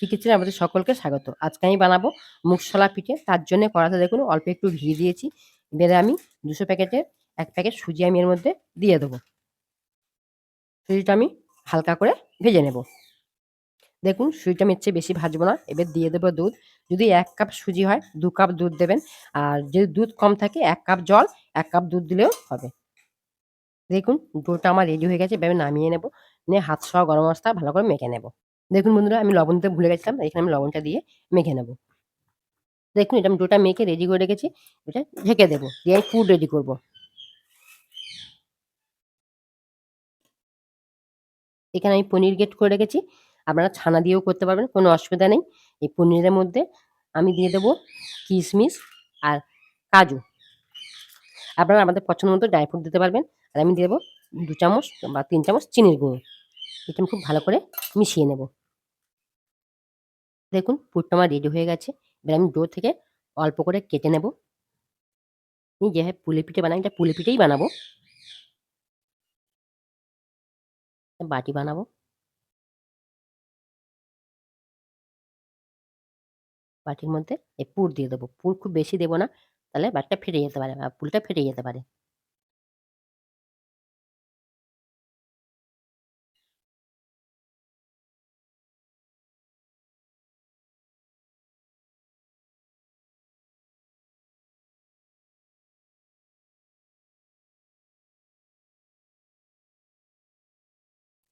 কিচেনে আমাদের সকলকে স্বাগত। আজকে আমি বানাবো মুগশলা পিঠে। তার জন্য কড়াতে দেখুন, অল্প একটু ঘি দিয়েছি। এবারে আমি দুশো প্যাকেটের এক প্যাকেট সুজি আমি এর মধ্যে দিয়ে দেবো। সুজিটা আমি হালকা করে ভেজে নেব। দেখুন, সুজিটা আমি চেয়ে বেশি ভাজবো না। এবার দিয়ে দেবো দুধ। যদি এক কাপ সুজি হয়, দু কাপ দুধ দেবেন। আর যদি দুধ কম থাকে, এক কাপ জল, এক কাপ দুধ দিলেও হবে। দেখুন, ডোটা আমার রেডি হয়ে গেছে। এবার নামিয়ে নেব। নিয়ে হাত সহ গরম মশলা ভালো করে মেখে নেব। দেখুন বন্ধুরা, আমি লবণ দিতে ভুলে গেছিলাম, এখানে আমি লবণটা দিয়ে মেখে নেব। দেখুন, এটা আমি ডোটা মেখে রেডি করে রেখেছি, এটা ঢেকে দেবো, দিয়ে আমি পুর রেডি করব। এখানে আমি পনির গেট করে রেখেছি, আপনারা ছানা দিয়েও করতে পারবেন, কোনো অসুবিধা নেই। এই পনিরের মধ্যে আমি দিয়ে দেবো কিশমিশ আর কাজু। আপনারা আমাদের পছন্দ মতো ড্রাই ফ্রুট দিতে পারবেন, আর আমি দিয়ে দেবো দু চামচ বা তিন চামচ চিনির গুঁড়ো। এটা আমি খুব ভালো করে মিশিয়ে নেব। দেখুন পুরটা আমার রেডি হয়ে গেছে। এবার আমি ডো থেকে অল্প করে কেটে নেব। আমি যে পুলি পিঠে বানাই, এটা পুলি পিঠেই বানাবো। বাটি বানাবো। বাটির মধ্যে এই পুর দিয়ে দেবো। পুর খুব বেশি দেবো না, তাহলে বাটিটা ফেটে যেতে পারে পুলটা ফেটে যেতে পারে।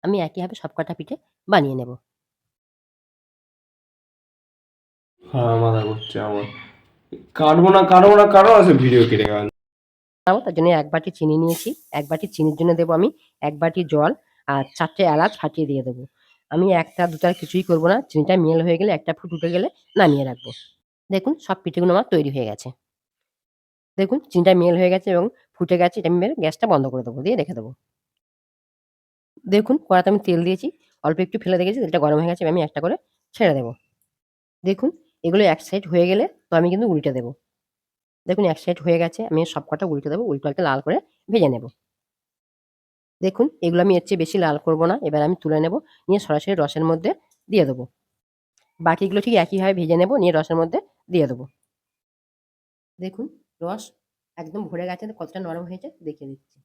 আমি একইভাবে সব কটা পিঠে বানিয়ে নেব। হ্যাঁ মাথা করছে আমার। কাটবো না কাটবো না কারও আছে ভিডিও কেটে গেল। তার জন্য এক বাটি চিনি নিয়েছি। এক বাটি চিনির জন্য দেবো আমি এক বাটি জল আর চারটে এলাচ ফাটিয়ে দিয়ে দেবো। আমি একটা দুটা কিছুই করব না। চিনিটা মেল হয়ে গেলে একটা ফুট উঠে গেলে নামিয়ে রাখব। দেখুন সব পিঠেগুলো আমার তৈরি হয়ে গেছে। দেখুন চিনিটা মেল হয়ে গেছে এবং ফুটে গেছে। এটা আমি গ্যাসটা বন্ধ করে দেবো দিয়ে রেখে দেবো। দেখুন কড়াতে আমি তেল দিয়েছি, অল্প একটু ফেলে দেখেছি তেলটা গরম হয়ে গেছে, আমি একটা করে ছেড়ে দেবো। দেখুন এগুলো এক সাইড হয়ে গেলে তো আমি কিন্তু উল্টে দেবো। দেখুন এক সাইড হয়ে গেছে, আমি সব কটা উল্টে দেবো, উল্টো একটা লাল করে ভেজে নেব। দেখুন এগুলো আমি এর চেয়ে বেশি লাল করব না, এবার আমি তুলে নেব, নিয়ে সরাসরি রসের মধ্যে দিয়ে দেবো। বাকিগুলো ঠিক একইভাবে ভেজে নেব, নিয়ে রসের মধ্যে দিয়ে দেবো। দেখুন রস একদম ভরে গেছে, কতটা নরম হয়েছে দেখিয়ে দিচ্ছি।